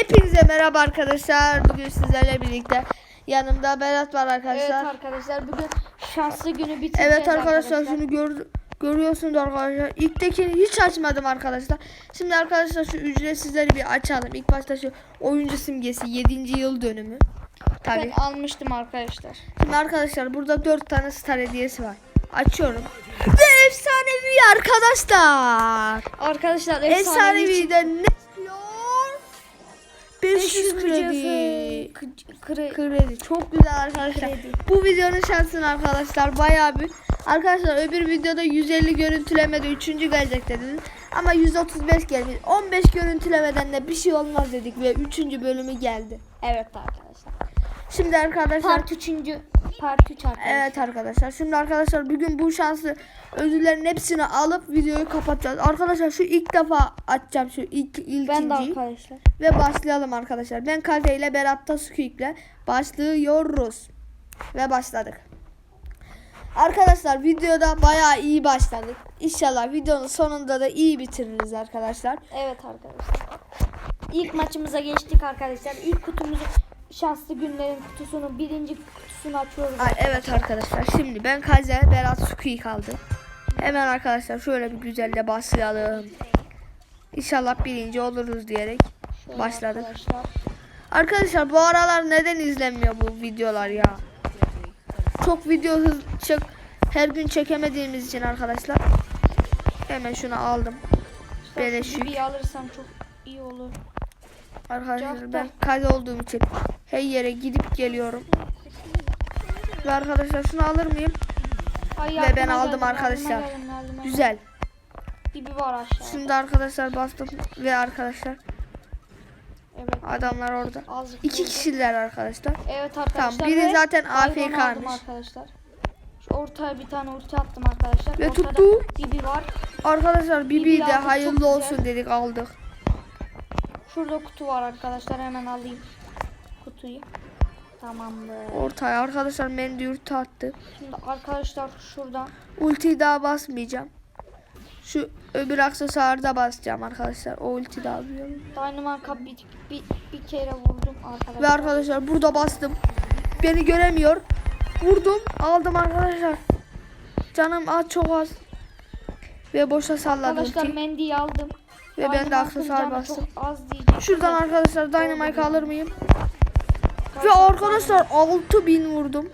Hepinize merhaba arkadaşlar. Bugün sizlerle birlikte yanımda Berat var Evet arkadaşlar. arkadaşlar bugün şanslı günü bitireceğiz Evet, arkadaşlar, şunu gör, görüyorsunuz arkadaşlar. İlktekini hiç açmadım arkadaşlar. Şimdi arkadaşlar şu ücretsizleri bir açalım. İlk başta şu oyuncu simgesi 7. yıl dönümü. Tabii. Ben almıştım arkadaşlar. Şimdi arkadaşlar burada 4 tane star hediyesi var. Açıyorum. Ve efsanevi arkadaşlar. Arkadaşlar efsanevi Efsanevi de ne? 500 500 kredi. kredi. Kredi. Çok güzel arkadaşlar. Kredi. Bu videonun şansını arkadaşlar bayağı büyük. Arkadaşlar öbür videoda 150 görüntülemede 3. gelecek dediniz. Ama 135 gelmiş. 15 görüntülemeden de bir şey olmaz dedik ve 3. bölümü geldi. Evet arkadaşlar. Şimdi arkadaşlar Part 3. Part 3 arkadaşlar. Evet arkadaşlar. Şimdi arkadaşlar bugün bu şanslı ödüllerin hepsini alıp videoyu kapatacağız. Arkadaşlar şu ilk defa açacağım şu ilk Ben de arkadaşlar. ve başlayalım arkadaşlar. Ben Kaze ile Berat Tasukik ile başlıyoruz. Ve başladık. Arkadaşlar videoda bayağı iyi başladık. İnşallah videonun sonunda da iyi bitiririz arkadaşlar. Evet arkadaşlar. İlk maçımıza geçtik arkadaşlar. İlk kutumuzu şanslı günlerin kutusunu birinci kutusunu açıyoruz. Ay, evet arkadaşlar şimdi ben Kaze Berat Suku'yu kaldı. Hemen arkadaşlar şöyle bir güzelle başlayalım. İnşallah birinci oluruz diyerek Şöyle başladık. Arkadaşlar. Arkadaşlar bu aralar neden izlenmiyor bu videolar ya? Çok video hız çek her gün çekemediğimiz için arkadaşlar. Hemen şunu aldım. Beleş yük. Bir alırsam çok iyi olur. Arkadaşlar ben da- kaze olduğum için her yere gidip geliyorum. Ve arkadaşlar şunu alır mıyım? Ay, Ve ben aldım geldim, arkadaşlar. yardıma geldim, yardıma geldim. Güzel. Bibi var aşağıda. Şimdi arkadaşlar bastım ve arkadaşlar Evet. adamlar orada. Azıcık İki kişiler arkadaşlar. Evet arkadaşlar. Tamam, biri zaten aldım AFK'mış. arkadaşlar. Şu ortaya bir tane ulti attım arkadaşlar. Ve Ortada tuttu. Bibi var. Arkadaşlar Bibi Bibi de hayırlı güzel. olsun dedik aldık. Şurada kutu var arkadaşlar. Hemen alayım kutuyu. Tamamdır. Ortaya arkadaşlar Mendy yurtta attı. Şimdi arkadaşlar şuradan. Ultiyi daha basmayacağım. Şu öbür aksesuarda basacağım arkadaşlar. O ulti daha alıyorum. Dynamite'a bir, bir, bir kere vurdum arkadaşlar. Ve arkadaşlar burada bastım. Beni göremiyor. Vurdum. Aldım arkadaşlar. Canım az çok az. Ve boşa salladım. Arkadaşlar ultiyi. Mendy'yi aldım. Ve ben de aksesuar bastım. Çok az diyeceğim. Şuradan arkadaşlar Dynamite alır mıyım? Ve arkadaşlar 6000 vurdum.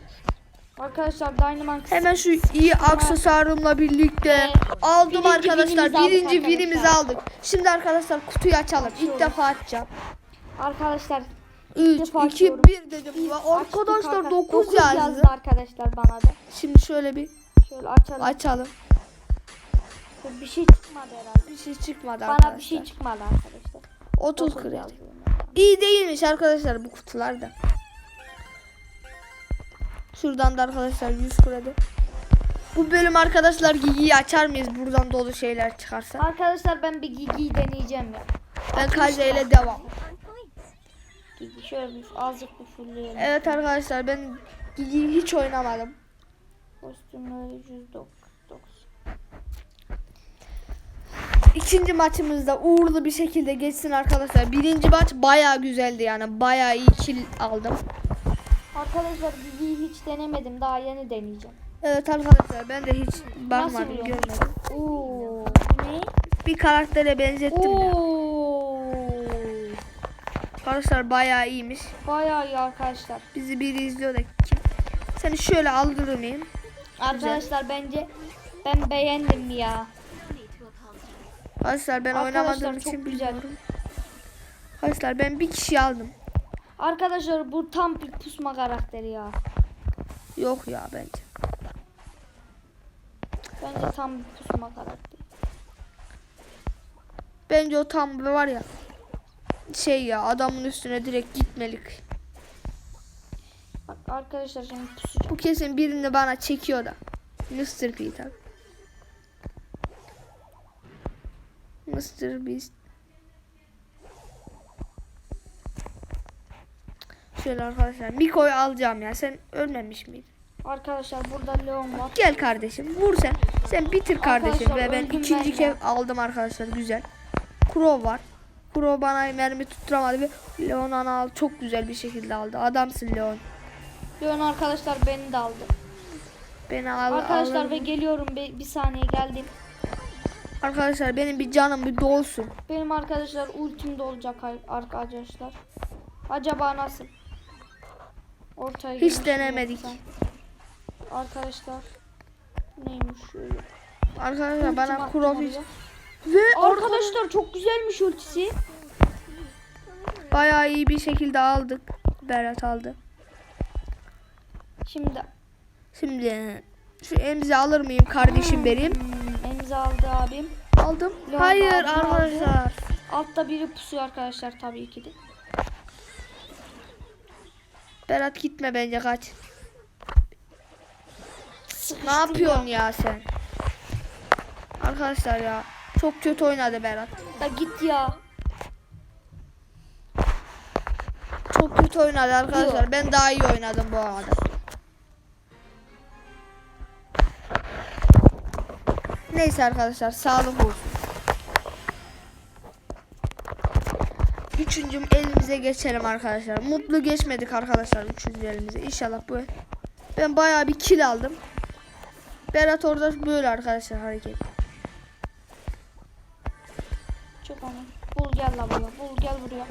Arkadaşlar Dynamite Hemen şu iyi aksesuarımla birlikte aldım Birinci arkadaşlar. aldık Birinci arkadaşlar. birimizi aldık. Şimdi arkadaşlar kutuyu açalım. İlk Açıyorum. defa açacağım. Arkadaşlar 3, defa 2, açıyorum. 1 dedim. Açtık Arkadaşlar arka- 9 dokuz yazdı. arkadaşlar bana da. Şimdi şöyle bir Şöyle açalım. açalım. Bir şey çıkmadı herhalde. Bir şey çıkmadı Bana arkadaşlar. bir şey çıkmadı arkadaşlar. 30 Dokuz kredi. yazdı. İyi değilmiş arkadaşlar bu kutularda. Şuradan da arkadaşlar 100 kredi. Bu bölüm arkadaşlar Gigi'yi açar mıyız buradan dolu şeyler çıkarsa? Arkadaşlar ben bir Gigi'yi deneyeceğim ya. Ben Kaze ile devam. Gigi şöyle bir azıcık bir. Evet arkadaşlar ben Gigi'yi hiç oynamadım. Kostümleri 109. İkinci maçımızda uğurlu bir şekilde geçsin arkadaşlar. Birinci maç baya güzeldi yani. Baya iyi kill aldım. Arkadaşlar Gigi'yi hiç denemedim. Daha yeni deneyeceğim. Evet arkadaşlar ben de hiç bakmadım vuruyor? görmedim. Oo. Ne? Bir karaktere benzettim de. Oo. Arkadaşlar baya iyiymiş. Bayağı iyi arkadaşlar. Bizi biri izliyor da kim? Seni şöyle aldırır mıyım? Arkadaşlar bence ben beğendim ya. Arkadaşlar ben Arkadaşlar, oynamadığım için güzel. bilmiyorum. Arkadaşlar ben bir kişi aldım. Arkadaşlar bu tam bir pusma karakteri ya. Yok ya bence. Bence tam bir pusma karakteri. Bence o tam bir var ya. Şey ya adamın üstüne direkt gitmelik. Bak arkadaşlar şimdi pusu Bu kesin birini bana çekiyor da. Mr. P tabi. Mr. Beast. Şöyle arkadaşlar. Miko'yu alacağım ya. Sen ölmemiş miydin? Arkadaşlar burada Leon var. Gel kardeşim. Vur sen. Sen bitir kardeşim. Arkadaşlar, Ve ben ikinci ya. aldım arkadaşlar. Güzel. Crow var. Pro bana mermi tutturamadı ve Leon ana al çok güzel bir şekilde aldı. Adamsın Leon. Leon arkadaşlar beni de aldı. Beni al, Arkadaşlar alır ve geliyorum bir, bir saniye geldim. Arkadaşlar benim bir canım bir dolsun. Benim arkadaşlar ultim de olacak ar- arkadaşlar. Acaba nasıl? Ortaya Hiç denemedik. yoksa? Arkadaşlar neymiş şöyle. Arkadaşlar Ultim bana oraya. ve Arkadaşlar çok güzelmiş ultisi. bayağı iyi bir şekilde aldık. Berat aldı. Şimdi Şimdi şu emzi alır mıyım kardeşim benim? hmm, emzi aldı abim. Aldım. Leon Hayır abim aldı. arkadaşlar. Altta biri pusuyor arkadaşlar tabii ki de. Berat gitme bence kaç. Sıkıştım Ne yapıyorsun ya sen? Arkadaşlar ya çok kötü oynadı Berat. Da git ya. Çok kötü oynadı arkadaşlar. Ben daha iyi oynadım bu arada. Neyse arkadaşlar sağlık olsun. Üçüncüm elimize geçelim arkadaşlar. Mutlu geçmedik arkadaşlar üçüncü elimize. İnşallah bu. Ben bayağı bir kill aldım. Berat orada böyle arkadaşlar hareket. Çık onu. Bul gel la buraya. Bul gel buraya.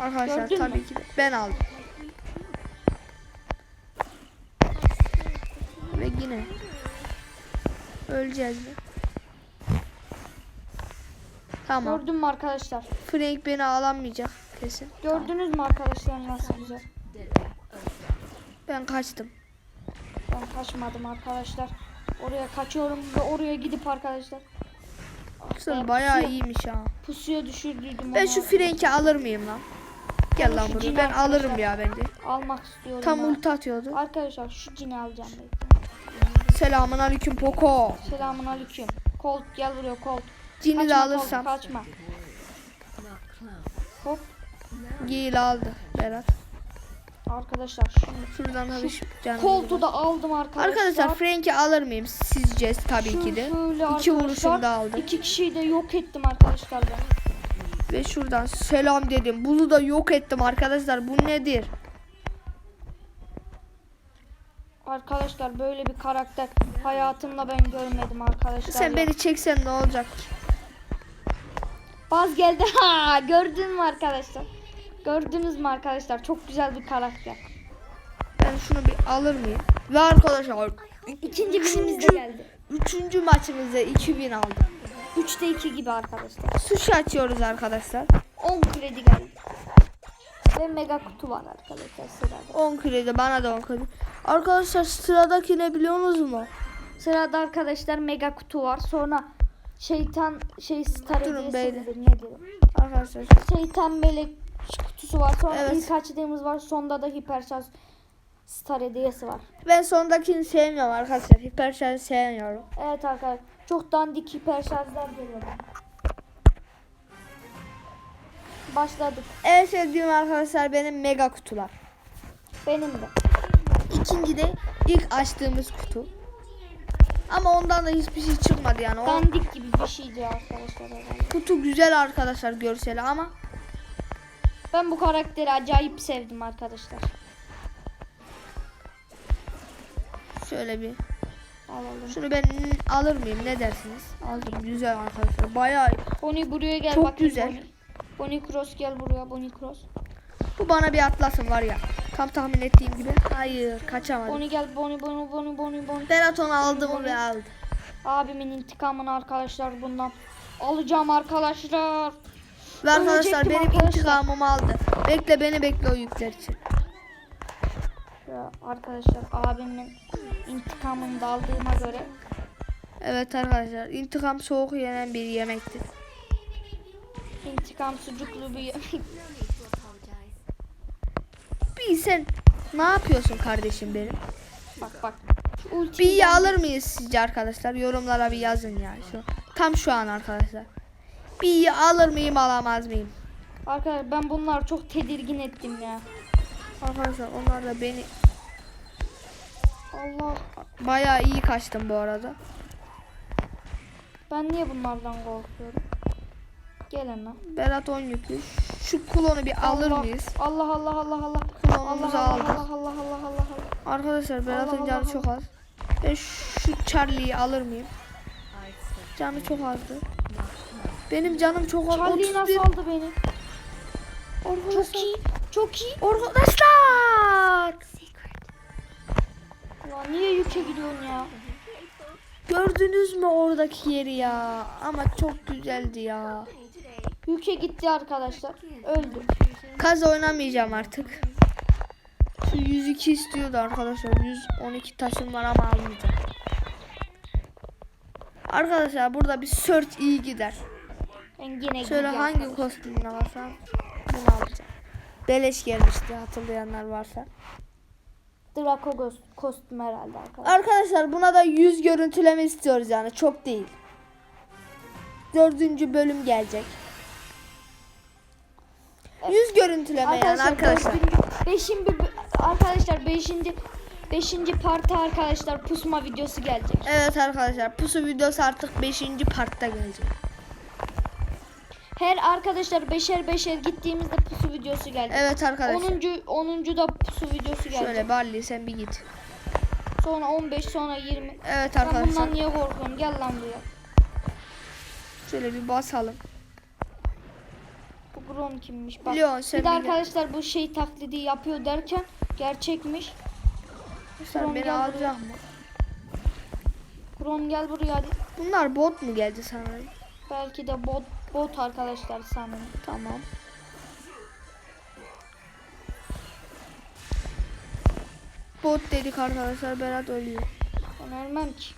Arkadaşlar Gördün tabii mü? ki de ben aldım. Ve yine öleceğiz mi? Tamam. Gördün mü arkadaşlar? Frank beni alamayacak kesin. Gördünüz mü arkadaşlar nasıl güzel? Ben kaçtım. Ben kaçmadım arkadaşlar. Oraya kaçıyorum ve oraya gidip arkadaşlar Sen Ben bayağı pusuya- iyiymiş ha. pusuya düşürdüydüm Ben şu Frank'i alır mıyım lan? Gel lan şu buraya. cini Ben alırım ya bence. almak istiyorum. Tam ha. ulti atıyordu. Arkadaşlar şu cini alacağım bekle. Selamun aleyküm Poco. Selamun aleyküm. Colt gel buraya Colt. Cini de alırsam. kaçma. Hop Giyil aldı Berat. arkadaşlar şimdi. Şuradan hadi şu. Colt'u da aldım arkadaşlar. Arkadaşlar Frank'i alır mıyım sizce tabii ki de. İki vuruşumda aldım. İki kişiyi de yok ettim arkadaşlar ben. Ve şuradan selam dedim. Bunu da yok ettim arkadaşlar. Bu nedir? Arkadaşlar böyle bir karakter hayatımda ben görmedim arkadaşlar. Sen ya. beni çeksen ne olacak? Baz geldi. Ha, gördün mü arkadaşlar? Gördünüz mü arkadaşlar? Çok güzel bir karakter. Ben şunu bir alır mıyım? Ve arkadaşlar İkinci binimiz de üçüncü, geldi. üçüncü maçımızda 2000 aldım. 3'te 2 gibi arkadaşlar. Sushi açıyoruz arkadaşlar. 10 kredi geldi. Ve mega kutu var arkadaşlar sırada. 10 kredi bana da 10 kredi. Arkadaşlar sıradaki ne biliyorsunuz mu? Sırada arkadaşlar mega kutu var. Sonra şeytan şey star Durun beyler. Arkadaşlar Şeytan melek kutusu var. Sonra Evet. ilk açtığımız var. Sonda da hiperşarj star hediyesi var. ben sondakini sevmiyorum arkadaşlar. Hiperşarj sevmiyorum. Evet arkadaşlar. Çok dandik hiperşarjlar geliyor. Başladık. En sevdiğim arkadaşlar benim mega kutular. Benim de. İkinci de ilk açtığımız kutu. Ama ondan da hiçbir şey çıkmadı yani. O Dandik gibi bir şeydi arkadaşlar herhalde. kutu güzel arkadaşlar görseli ama Ben bu karakteri acayip sevdim arkadaşlar. şöyle bir Alalım. şunu ben alır mıyım ne dersiniz? Aldım güzel arkadaşlar. Bayağı Bonnie buraya gel Çok bakayım güzel. Bonnie. Bonnie Cross gel buraya Bonnie Cross. Bu bana bir atlasın var ya. Tam tahmin ettiğim gibi. Hayır kaçamadım. Bonnie gel Bonnie Bonnie Bonnie Bonnie Bonnie. Berat onu aldı mı ve aldı. Abimin intikamını arkadaşlar bundan alacağım arkadaşlar. Ve arkadaşlar benim arkadaşlar. intikamımı aldı. Bekle beni bekle o yükler için. Ya arkadaşlar abimin intikamını da aldığıma göre Evet arkadaşlar intikam soğuk yenen bir yemektir. intikam sucuklu bir yemek. Bir sen ne yapıyorsun kardeşim benim? bak bak. Bir alır mıyız sizce arkadaşlar? Yorumlara bir yazın ya. Şu, tam şu an arkadaşlar. Bir alır mıyım alamaz mıyım? Arkadaşlar ben bunları çok tedirgin ettim ya. Arkadaşlar onlar da beni Allah bayağı iyi kaçtım bu arada. ben niye bunlardan korkuyorum? Gelin lan. Berat 10 yüklü. Şu klonu bir alır Allah, mıyız? Allah Allah Allah Allah. Klonumuzu Allah aldık. Allah Allah Allah Allah Allah. Arkadaşlar Berat'ın canı Allah. çok az. Ben şu Charlie'yi alır mıyım? Canı çok azdı. Benim canım çok az. Charlie 31. nasıl aldı beni? Arkadaşlar. Çok iyi. Çok iyi. Arkadaşlar. Ya niye yüke gidiyorsun ya? Gördünüz mü oradaki yeri ya? Ama çok güzeldi ya. Yüke gitti arkadaşlar. Öldü. Kaz oynamayacağım artık. Şu 102 istiyordu arkadaşlar. 112 taşım var ama almayacağım. Arkadaşlar burada bir search iyi gider. Ben yine Şöyle hangi kostümüne baksam bunu alacağım. Beleş gelmişti hatırlayanlar varsa. Draco kostüm herhalde arkadaşlar. Arkadaşlar buna da 100 görüntüleme istiyoruz yani çok değil. Dördüncü bölüm gelecek. 100 görüntüleme yani arkadaşlar. dördüncü- Beşinci, arkadaşlar beşinci, beşinci parti arkadaşlar pusma videosu gelecek. Evet arkadaşlar pusu videosu artık 5. partta gelecek. Her arkadaşlar beşer beşer gittiğimizde pusu videosu gelecek. Evet arkadaşlar. 10. 10. da pusu videosu gelecek. Şöyle Barley sen bir git. Sonra 15 sonra 20. Evet Ben arkadaşlar. bundan niye korkuyorum? Gel lan buraya. Şöyle bir basalım. Bu Gron kimmiş? Bak. Leon sen bir de arkadaşlar bu şey taklidi yapıyor derken gerçekmiş. Sen Gron beni gel alacak buraya. mı? Gron gel buraya hadi. Bunlar bot mu geldi sanırım? Belki de bot bot arkadaşlar sanırım. Tamam. Bot dedik arkadaşlar Berat ölüyor. Ben ölmem ki.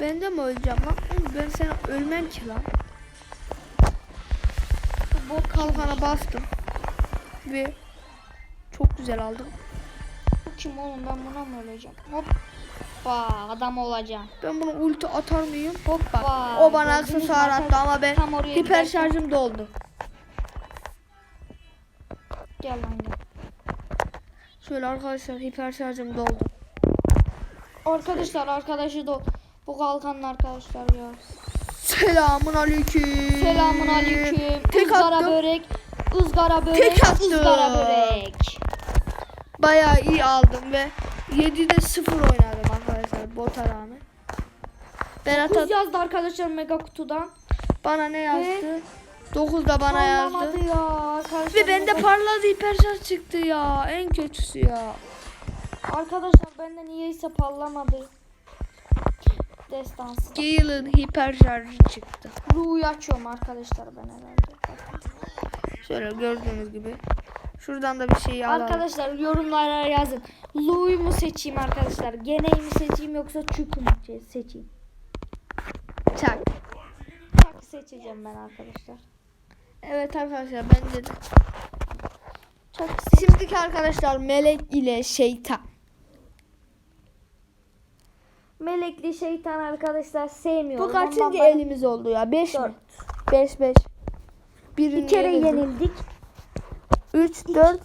Ben de mi öleceğim lan? Oğlum Ben sana ölmem ki lan. Bot Kalkana bastım. Ve çok güzel aldım. Bu kim oğlum ben buna mı öleceğim? Hoppa adam olacağım. Ben bunu ulti atar mıyım? Hoppa. Vay, O bana aksesuar attı ama ben hiper şarjım doldu. Gel lan gel. Şöyle arkadaşlar hiper şarjım doldu. Arkadaşlar arkadaşı da bu kalkanın arkadaşlar ya. Selamun aleyküm. Selamun aleyküm. Tek ızgara attım. börek. ızgara börek. Tek attım. ızgara börek. Bayağı iyi aldım ve 7'de 0 oynadım arkadaşlar bota rağmen. Berat Kız yazdı arkadaşlar mega kutudan. bana ne yazdı? 9 da bana yazdı. Ya arkadaşlar. Ve bende parladı hiper şarj çıktı ya. En kötüsü ya. Arkadaşlar bende niyeyse parlamadı. Destansı. Gale'ın hiper şarjı çıktı. Ru'yu açıyorum arkadaşlar ben herhalde. Şöyle gördüğünüz gibi. Şuradan da bir şey alalım. Arkadaşlar yorumlara yazın. Lou'yu mu seçeyim arkadaşlar? Gene'yi mi seçeyim yoksa Çuk'u mu se- seçeyim? Çak. Çak seçeceğim ben arkadaşlar. Evet arkadaşlar bence de. Çak Şimdiki arkadaşlar melek ile şeytan. Melekli şeytan arkadaşlar sevmiyorum. Bu kaçıncı Ondan elimiz oldu ya? 5 mi? Dört. 5 5. Bir kere yenildik. 3 4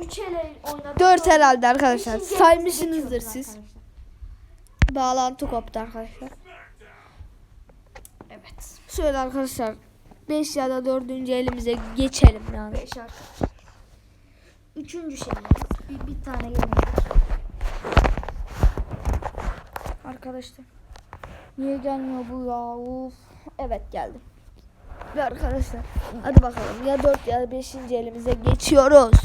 Üç ele oynadık. 4 herhalde arkadaşlar. Beşinci Saymışsınızdır siz. geçiyoruz Bağlantı koptu arkadaşlar. arkadaşlar. Evet. Şöyle arkadaşlar 5 ya da 4. elimize geçelim yani. Beş arkadaşlar. Üçüncü şeyimiz. Bir, bir tane yenildik. Arkadaşlar. Niye gelmiyor bu ya? Uf. Evet geldi. Ve arkadaşlar hadi bakalım ya 4 ya da 5. elimize geçiyoruz.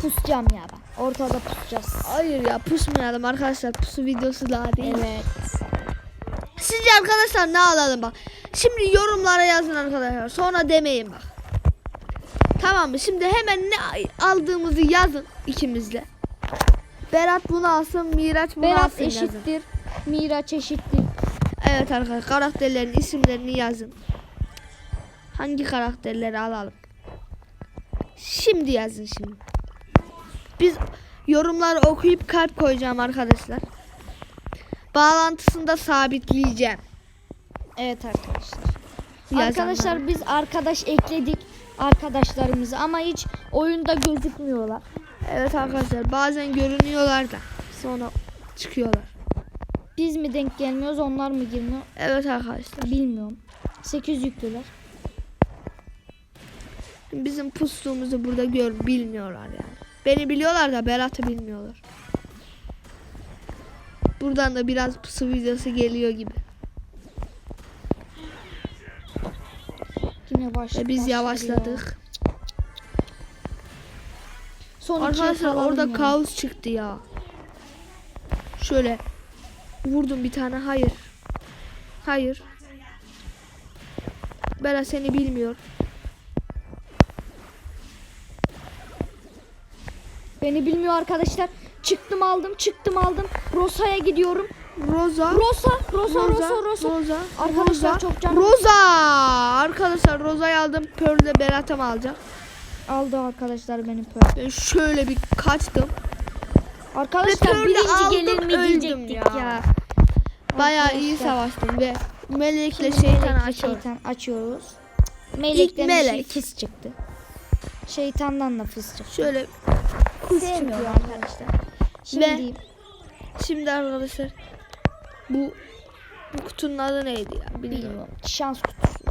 Pusacağım ya ben. Ortada pusacağız. Hayır ya pusmayalım arkadaşlar. Pusu videosu daha değil. Evet. Sizce arkadaşlar ne alalım bak. Şimdi yorumlara yazın arkadaşlar. Sonra demeyin bak. Tamam mı? Şimdi hemen ne aldığımızı yazın ikimizle. Berat bunu alsın, Miraç bunu Berat alsın yazın. eşittir. Miraç eşittir. Evet arkadaşlar karakterlerin isimlerini yazın. Hangi karakterleri alalım? Şimdi yazın şimdi. Biz yorumları okuyup kalp koyacağım arkadaşlar. Bağlantısını da sabitleyeceğim. Evet arkadaşlar. Yazanlara. Arkadaşlar biz arkadaş ekledik arkadaşlarımızı ama hiç oyunda gözükmüyorlar. Evet arkadaşlar bazen görünüyorlar da sonra çıkıyorlar. Biz mi denk gelmiyoruz onlar mı girmiyor Evet arkadaşlar. bilmiyorum. 8 yüklüler. Bizim pustuğumuzu burada gör bilmiyorlar yani. Beni biliyorlar da Berat'ı bilmiyorlar. Buradan da biraz pusu videosu geliyor gibi. Yine baş, Ve biz yavaşladık. Son Arkadaşlar orada ya. kaos çıktı ya. Şöyle vurdum bir tane. Hayır. Hayır. Bela seni bilmiyor. Beni bilmiyor arkadaşlar. Çıktım aldım çıktım aldım. Rosa'ya gidiyorum. Rosa. Rosa, Rosa, Rosa, Rosa. Rosa. Arkadaşlar Rosa. çok canım- Rosa. Arkadaşlar Rosa'yı aldım. Pearl'de Berat'ım alacak. Aldı arkadaşlar benim pör. Ben şöyle bir kaçtım. Arkadaşlar birinci aldım, gelir mi diyecektik ya. ya. Bayağı iyi savaştım ve melekle şeytan açıyor. şeytan açıyoruz. Melekten melek. melek. fıs çıktı. Şeytandan da fıs çıktı. Şöyle Sevmiyorum arkadaşlar. Şimdi Şimdi arkadaşlar bu bu kutunun adı neydi ya bilmiyorum. bilmiyorum. Şans kutusu.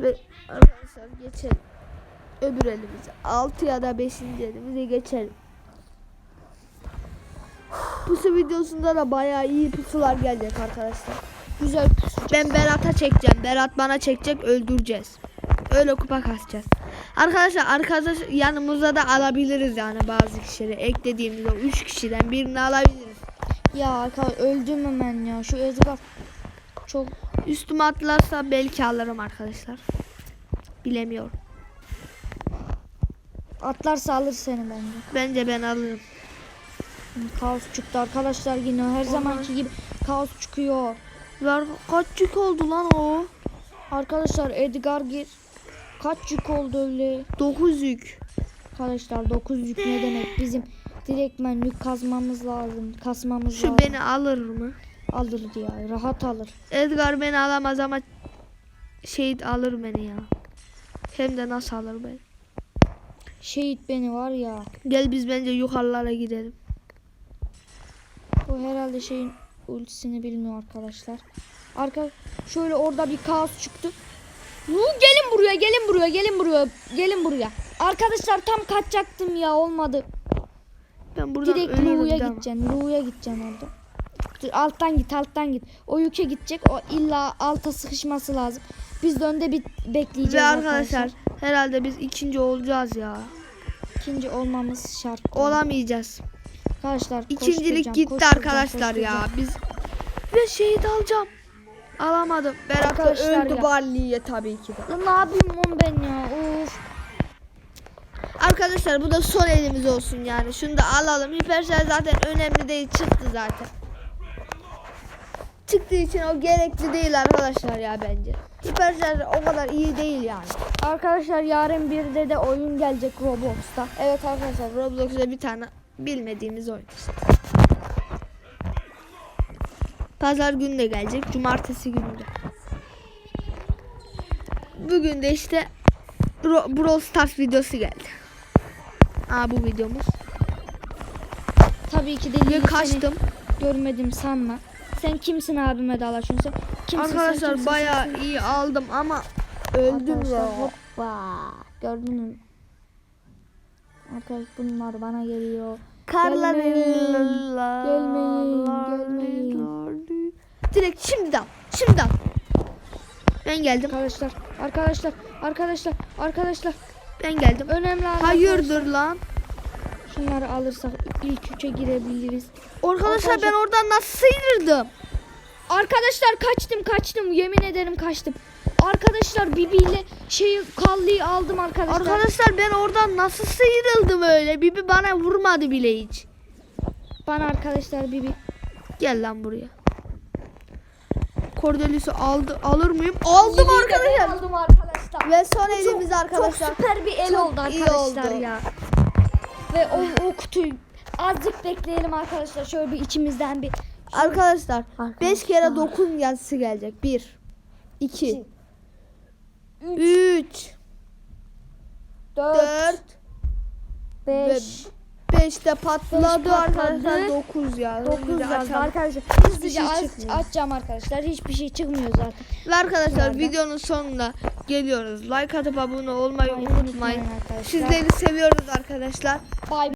Ve arkadaşlar geçelim. Öbür elimize. 6 ya da 5. elimize geçelim. Pusu videosunda da bayağı iyi pusular gelecek arkadaşlar. Güzel pusu. Ben Berat'a çekeceğim. Berat bana çekecek öldüreceğiz. Öyle kupa kasacağız. Arkadaşlar arkadaş yanımızda da alabiliriz yani bazı kişileri. Eklediğimizde 3 kişiden birini alabiliriz. Ya arkadaşlar öldüm hemen ya. Şu Ezgar çok Üstüme atlarsa belki alırım arkadaşlar. Bilemiyorum. Atlarsa alır seni bence. Bence ben alırım. Kaos çıktı arkadaşlar yine her zamanki gibi kaos çıkıyor. Ver kaç yük oldu lan o? Arkadaşlar Edgar gir. Kaç yük oldu öyle? 9 yük. Arkadaşlar 9 yük ne demek? Bizim direktmen yük kazmamız lazım. Kasmamız Şu lazım. beni alır mı? alır diye. Rahat alır. Edgar beni alamaz ama şehit alır beni ya. Hem de nasıl alır beni? Şehit beni var ya. Gel biz bence yukarılara gidelim. O herhalde şeyin ultisini bilmiyor arkadaşlar. Arka şöyle orada bir kaos çıktı. Vuu, gelin buraya, gelin buraya, gelin buraya, gelin buraya. Arkadaşlar tam kaçacaktım ya olmadı. Ben buradan Direkt Lu'ya gideceksin. Lu'ya gideceksin orada. Dur, alttan git, alttan git. O yüke gidecek. O illa alta sıkışması lazım. Biz de önde bir bekleyeceğiz Ve arkadaşlar. arkadaşlar herhalde biz ikinci olacağız ya. İkinci olmamız şart. Olamayacağız. Arkadaşlar İkincilik gitti arkadaşlar ya. Biz ve şehit alacağım. Alamadım. Berat da öldü. Barley'e tabii ki de. Ne yapayım oğlum ben ya? Of. Arkadaşlar bu da son elimiz olsun yani. Şunu da alalım. Hiperşarj zaten önemli değil. Çıktı zaten. Çıktığı için o gerekli değil arkadaşlar ya bence. Hiperşarj o kadar iyi değil yani. Arkadaşlar yarın bir de de oyun gelecek Roblox'ta. Evet arkadaşlar Roblox'ta bir tane bilmediğimiz oyun işte. Pazar günü de gelecek. Cumartesi günü de. Bugün de işte Brawl Stars videosu geldi. Aa bu videomuz. Tabii ki de Ve kaçtım. görmedim sanma. Sen kimsin abime dalaşıyorsun sen? Kimsin sen, Arkadaşlar kimsin, bayağı sen, iyi aldım ama sen? öldüm Arkadaşlar, ya. Hoppa. Gördün mü? Arkadaşlar bunlar bana geliyor. Karlar Gelmeyin, gelmeyin, gelmeyin. Direkt şimdiden, şimdiden. Ben geldim, Arkadaşlar, arkadaşlar, arkadaşlar, arkadaşlar. ben geldim. Önemli arkadaşlar. Hayırdır lan? Şunları alırsak ilk üçe girebiliriz. Arkadaşlar ben oradan nasıl sıyrıldım? Arkadaşlar kaçtım kaçtım yemin ederim kaçtım. Arkadaşlar Bibi ile şeyi kallıyı aldım arkadaşlar. Arkadaşlar ben oradan nasıl sıyrıldım öyle? Bibi bana vurmadı bile hiç. Bana arkadaşlar Bibi. Gel lan buraya. Cordelis'i aldı, alır mıyım? Aldım arkadaşlar. Aldım arkadaşlar. Ve son elimiz arkadaşlar. Çok süper bir el Çok oldu arkadaşlar oldu. ya. Ve o, o kutuyu azıcık bekleyelim arkadaşlar. Şöyle bir içimizden bir Arkadaşlar 5 Arkadaşlar. kere dokun yazısı gelecek. 1 2 3 4 4 5 5 de işte patladı arkadaşlar patladı. 9 ya. 9 Bir de yazdı açalım. arkadaşlar. Hiçbir Hızlıca şey aç- açacağım arkadaşlar. Hiçbir şey çıkmıyor zaten. Ve arkadaşlar Nerede? videonun sonuna geliyoruz. Like atıp abone olmayı unutmayın. unutmayın. Sizleri seviyoruz arkadaşlar. Bay